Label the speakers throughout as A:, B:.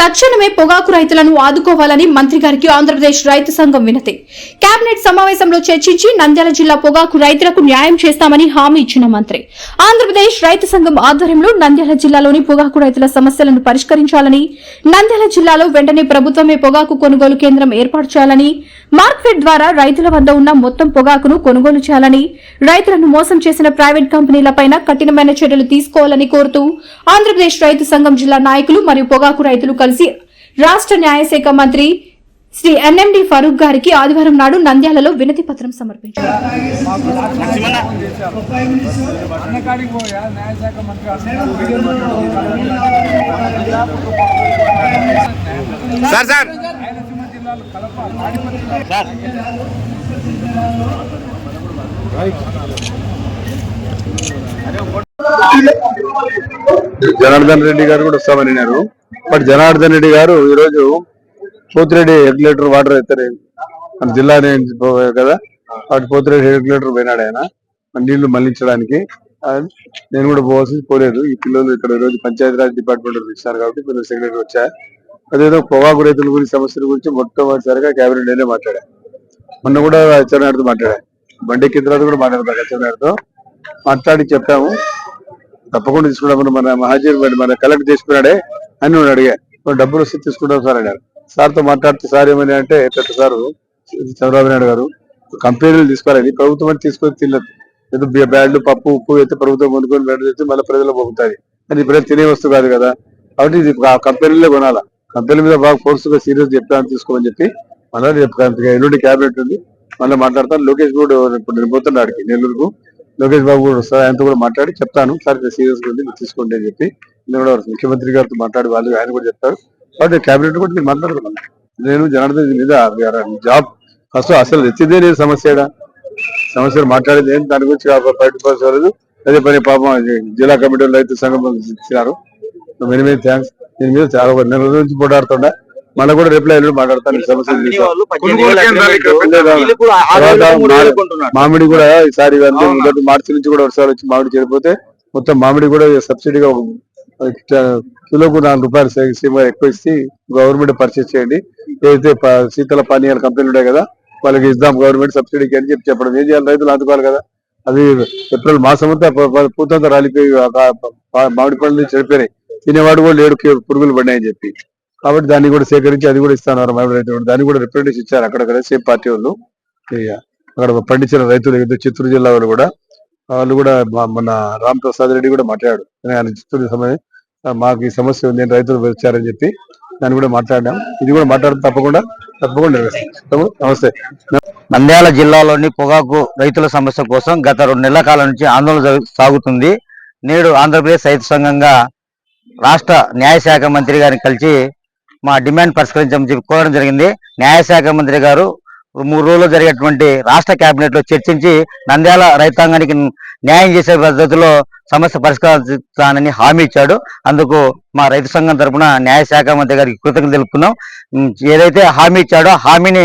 A: తక్షణమే పొగాకు రైతులను ఆదుకోవాలని మంత్రి గారికి ఆంధ్రప్రదేశ్ రైతు సంఘం వినతి. కేబినెట్ సమావేశంలో చర్చించి నంద్యాల జిల్లా పొగాకు రైతులకు న్యాయం చేస్తామని హామీ ఇచ్చిన మంత్రి. ఆంధ్రప్రదేశ్ రైతు సంఘం ఆధ్వర్యంలో నంద్యాల జిల్లాలోని పొగాకు రైతుల సమస్యలను పరిష్కరించాలని నంద్యాల జిల్లాలో వెంటనే ప్రభుత్వమే పొగాకు కొనుగోలు కేంద్రం ఏర్పాటు చేయాలని మార్కెట్ ద్వారా రైతుల వద్ద ఉన్న మొత్తం పొగాకును కొనుగోలు చేయాలని రైతులను మోసం చేసిన ప్రైవేట్ కంపెనీలపైన కఠినమైన చర్యలు తీసుకోవాలని కోరుతూ ఆంధ్రప్రదేశ్ రైతు సంఘం జిల్లా నాయకులు మరియు పొగాకు రైతులు కలిసి రాష్ట్ర న్యాయశాఖ మంత్రి శ్రీ ఎన్ఎండి ఫరూక్ గారికి ఆదివారం నాడు నంద్యాలలో వినతి పత్రం సమర్పించారు.
B: జనార్దన్ రెడ్డి గారు కూడా వస్తామని అన్నారు. బట్ జనార్దన్ రెడ్డి గారు ఈ రోజు పోతిరెడ్డి రెగ్యులేటర్ వాటర్ ఎత్తారు మన జిల్లా కదా వాటి పోతిరెడ్డి రెగ్యులేటర్ పోయినాడు ఆయన. నీళ్ళు మళ్ళించడానికి నేను కూడా పోవాల్సి పోలేదు. ఈ పిల్లలు ఇక్కడ ఈ రోజు పంచాయతీరాజ్ డిపార్ట్మెంట్ ఇచ్చారు కాబట్టి పిల్లలు సెక్రటరీ వచ్చా. అదేదో పొగాకు రైతుల గురించి సమస్యల గురించి మొట్టమొదటిసారిగా క్యాబినెట్ నేనే మాట్లాడా. మొన్న కూడా అచ్చెన్నాయుడుతో మాట్లాడా. బండి ఎక్కిన తర్వాత కూడా మాట్లాడతాను అచ్చెన్నాయుడుతో. మాట్లాడి చెప్పాము. తప్పకుండా తీసుకుంటాం మన మహాజీర్ మన కలెక్ట్ చేసుకున్నాడే. అని నువ్వు అడిగా. డబ్బులు వస్తే తీసుకుంటాం సార్ అడిగారు సార్తో మాట్లాడితే సార్ ఏమని అంటే పెద్ద సారు చంద్రబాబు నాయుడు గారు కంపెనీలు తీసుకోవాలని ప్రభుత్వం అని తీసుకొని తినలేదు ఏదో బ్యాడ్లు పప్పు ఉప్పు అయితే ప్రభుత్వం కొనుక్కొని బ్యాడ్లు తెచ్చి మళ్ళీ ప్రజలు పొగుతాయి అని ఇప్పుడు తినే వస్తువు కాదు కదా. కాబట్టి ఇది కంపెనీలే కొనాలా. కంపెనీ మీద బాగా ఫోర్స్గా సీరియస్ చెప్తాను తీసుకోమని చెప్పి మళ్ళీ రేపు ఎల్లుండి క్యాబినెట్ ఉంది. మళ్ళీ మాట్లాడతాను. లోకేష్ కూడా ఇప్పుడు నేను పోతున్నాడు నెల్లూరుకు. లోకేష్ బాబు కూడా వస్తారు ఆయనతో కూడా మాట్లాడి చెప్తాను. సార్ సీరియస్గా ఉంది తీసుకోండి అని చెప్పి కూడా ముఖ్యమంత్రి గారితో మాట్లాడి వాళ్ళు ఆయన కూడా చెప్తారు కాబట్టి కేబినెట్ కూడా మీరు మాట్లాడుకున్నాను నేను జనార్దన్ మీద జాబ్ ఫస్ట్ అసలు తెచ్చిందే లేదు సమస్య. సమస్యలు మాట్లాడేది ఏం దాని గురించి బయటపరచలేదు అదే పని పాపం జిల్లా కమిటీ రైతు సంఘం ఇచ్చినారు. మెనీ మెనీ థ్యాంక్స్ దీని మీద చాలా నెల రోజుల నుంచి పోరాడుతుండా? మళ్ళీ కూడా రిప్లై మాట్లాడతాను. సమస్య. మామిడి కూడా ఈసారి మార్చి నుంచి కూడా వర్షాలు వచ్చి మామిడి చెడిపోతే మొత్తం మామిడి కూడా సబ్సిడీగా కిలోకు నాలుగు రూపాయలు సీ- సీమ ఎక్కువ ఇచ్చి గవర్నమెంట్ పర్చేస్ చేయండి. ఏదైతే శీతల పానీయాల కంపెనీలు ఉన్నాయి కదా వాళ్ళకి ఇద్దాం గవర్నమెంట్ సబ్సిడీకి అని చెప్పి చెప్పడం. ఏం చేయాలి? రైతులు అందుకోవాలి కదా. అది ఏప్రిల్ మాసం అంతా పూతంతా రాలిపోయి మామిడి పండ్లు చెడిపోయినాయి. తినేవాడు కూడా లేడు పురుగులు పడినాయని చెప్పి. కాబట్టి దాన్ని కూడా సేకరించి అది కూడా ఇస్తాను మామిడి రైతులు. దాన్ని కూడా రిప్రజెంటేషన్ ఇచ్చారు అక్కడక్కడ సేమ్ పార్టీ వాళ్ళు. అక్కడ పండించిన రైతులు ఏదో చిత్తూరు జిల్లా వాళ్ళు కూడా వాళ్ళు కూడా మన రామ్ ప్రసాద్ రెడ్డి కూడా మాట్లాడాడు ఆయన చిత్తూరు సమయం మాకు ఈ సమస్య ఉంది రైతులు వచ్చారని చెప్పి దాన్ని కూడా మాట్లాడినాం. ఇది కూడా మాట్లాడడం తప్పకుండా తప్పకుండా నమస్తే.
C: నంద్యాల జిల్లాలోని పొగాకు రైతుల సమస్య కోసం గత రెండు నెలల కాలం నుంచి ఆందోళన సాగుతుంది. నేడు ఆంధ్రప్రదేశ్ రైతు సంఘంగా రాష్ట్ర న్యాయశాఖ మంత్రి గారిని కలిసి మా డిమాండ్ పరిష్కరించమని చెప్పి కోరడం జరిగింది. న్యాయశాఖ మంత్రి గారు మూడు రోజులు జరిగేటువంటి రాష్ట్ర కేబినెట్లో చర్చించి నంద్యాల రైతాంగానికి న్యాయం చేసే పద్ధతిలో సమస్య పరిష్కరిస్తానని హామీ ఇచ్చాడు. అందుకు మా రైతు సంఘం తరఫున న్యాయశాఖ మంత్రి గారికి కృతజ్ఞత తెలుపుకున్నాం ఏదైతే హామీ ఇచ్చాడో హామీని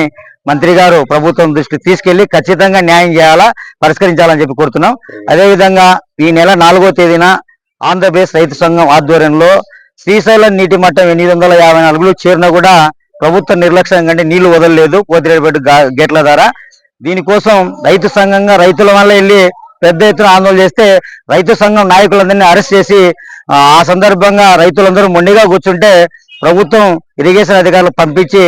C: మంత్రి గారు ప్రభుత్వం దృష్టికి తీసుకెళ్ళి ఖచ్చితంగా న్యాయం చేయాలా పరిష్కరించాలని చెప్పి కోరుతున్నాం. అదేవిధంగా ఈ నెల నాలుగో తేదీన ఆంధ్రప్రదేశ్ రైతు సంఘం ఆధ్వర్యంలో శ్రీశైలం నీటి మట్టం ఎనిమిది వందల యాభై నాలుగులు చేరినా కూడా ప్రభుత్వ నిర్లక్ష్యం కంటే నీళ్ళు వదలలేదు పోతిరెడ్డిపేట గేట్ల ద్వారా. దీనికోసం రైతు సంఘంగా రైతుల వల్ల వెళ్ళి పెద్ద ఎత్తున ఆందోళన చేస్తే రైతు సంఘం నాయకులందరినీ అరెస్ట్ చేసి ఆ సందర్భంగా రైతులందరూ మొండిగా కూర్చుంటే ప్రభుత్వం ఇరిగేషన్ అధికారులు పంపించి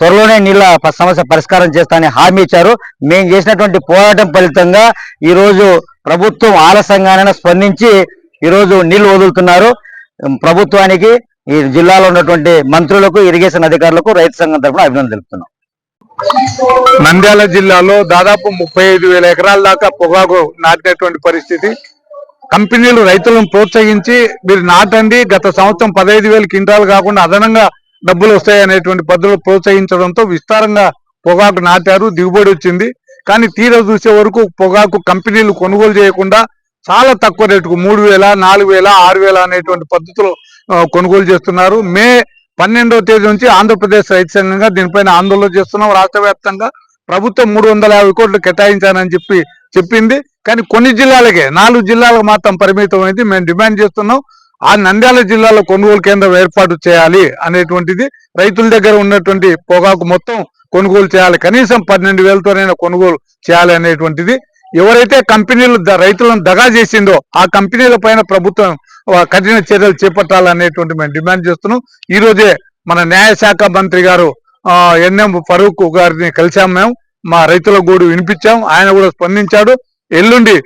C: త్వరలోనే నీళ్ళ సమస్య పరిష్కారం చేస్తానని హామీ ఇచ్చారు. మేము చేసినటువంటి పోరాటం ఫలితంగా ఈరోజు ప్రభుత్వం ఆలస్యంగానైనా స్పందించి ఈరోజు నీళ్ళు వదులుతున్నారు. ప్రభుత్వానికి ఈ జిల్లాలో ఉన్నటువంటి మంత్రులకు ఇరిగేషన్ అధికారులకు రైతు సంఘం తరఫున అభినందన తెలుపుతున్నాం.
D: నంద్యాల జిల్లాలో దాదాపు ముప్పై ఐదు వేల ఎకరాల దాకా పొగాకు నాటినటువంటి పరిస్థితి. కంపెనీలు రైతులను ప్రోత్సహించి మీరు నాటండి గత సంవత్సరం పదహైదు వేల క్వింటాలు కాకుండా అదనంగా డబ్బులు వస్తాయనేటువంటి పద్ధతులు ప్రోత్సహించడంతో విస్తారంగా పొగాకు నాటారు దిగుబడి వచ్చింది. కానీ తీర చూసే వరకు పొగాకు కంపెనీలు కొనుగోలు చేయకుండా చాలా తక్కువ రేటుకు మూడు వేల నాలుగు వేల ఆరు వేల అనేటువంటి పద్ధతిలో కొనుగోలు చేస్తున్నారు. మే పన్నెండవ తేదీ నుంచి ఆంధ్రప్రదేశ్ రైతు సంఘంగా దీనిపైన ఆందోళన చేస్తున్నాం. రాష్ట్ర వ్యాప్తంగా ప్రభుత్వం మూడు వందల యాభై కోట్లు కేటాయించానని చెప్పి చెప్పింది. కానీ కొన్ని జిల్లాలకే నాలుగు జిల్లాలకు మాత్రం పరిమితమైంది మేము డిమాండ్ చేస్తున్నాం. ఆ నంద్యాల జిల్లాలో కొనుగోలు కేంద్రం ఏర్పాటు చేయాలి అనేటువంటిది రైతుల దగ్గర ఉన్నటువంటి పొగాకు మొత్తం కొనుగోలు చేయాలి. కనీసం పన్నెండు వేలతోనైనా కొనుగోలు చేయాలి అనేటువంటిది. ఎవరైతే కంపెనీలు రైతులను దగా చేసిందో ఆ కంపెనీల పైన ప్రభుత్వం కఠిన చర్యలు చేపట్టాలనేటువంటి మేము డిమాండ్ చేస్తున్నాం. ఈ రోజే మన న్యాయశాఖ మంత్రి గారు ఎన్ఎం ఫరూక్ గారిని కలిసాం మేము. మా రైతుల గోడు వినిపించాం. ఆయన కూడా స్పందించాడు. ఎల్లుండి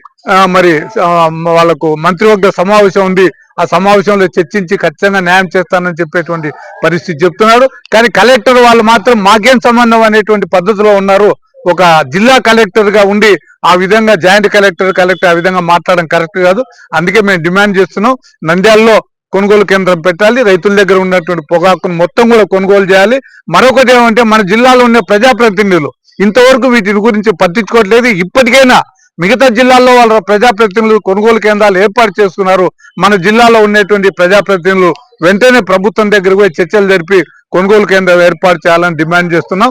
D: మరి ఆ, వాళ్ళకు మంత్రివర్గ సమావేశం ఉంది. ఆ సమావేశంలో చర్చించి ఖచ్చితంగా న్యాయం చేస్తానని చెప్పేటువంటి పరిస్థితి చెప్తున్నాడు. కానీ కలెక్టర్ వాళ్ళు మాత్రం మాకేం సంబంధం అనేటువంటి పద్ధతిలో ఉన్నారు. ఒక జిల్లా కలెక్టర్గా ఉండి ఆ విధంగా జాయింట్ కలెక్టర్ కలెక్టర్ ఆ విధంగా మాట్లాడడం కరెక్ట్ కాదు. అందుకే మేము డిమాండ్ చేస్తున్నాం. నంద్యాలలో కొనుగోలు కేంద్రం పెట్టాలి. రైతుల దగ్గర ఉన్నటువంటి పొగాకును మొత్తం కూడా కొనుగోలు చేయాలి. మరొకటి ఏమంటే మన జిల్లాలో ఉన్న ప్రజాప్రతినిధులు ఇంతవరకు వీటి గురించి పట్టించుకోవట్లేదు. ఇప్పటికైనా మిగతా జిల్లాల్లో వాళ్ళ ప్రజాప్రతినిధులు కొనుగోలు కేంద్రాలు ఏర్పాటు చేసుకున్నారు మన జిల్లాలో ఉన్నటువంటి ప్రజాప్రతినిధులు వెంటనే ప్రభుత్వం దగ్గర పోయి చర్చలు జరిపి కొనుగోలు కేంద్రం ఏర్పాటు చేయాలని డిమాండ్ చేస్తున్నాం.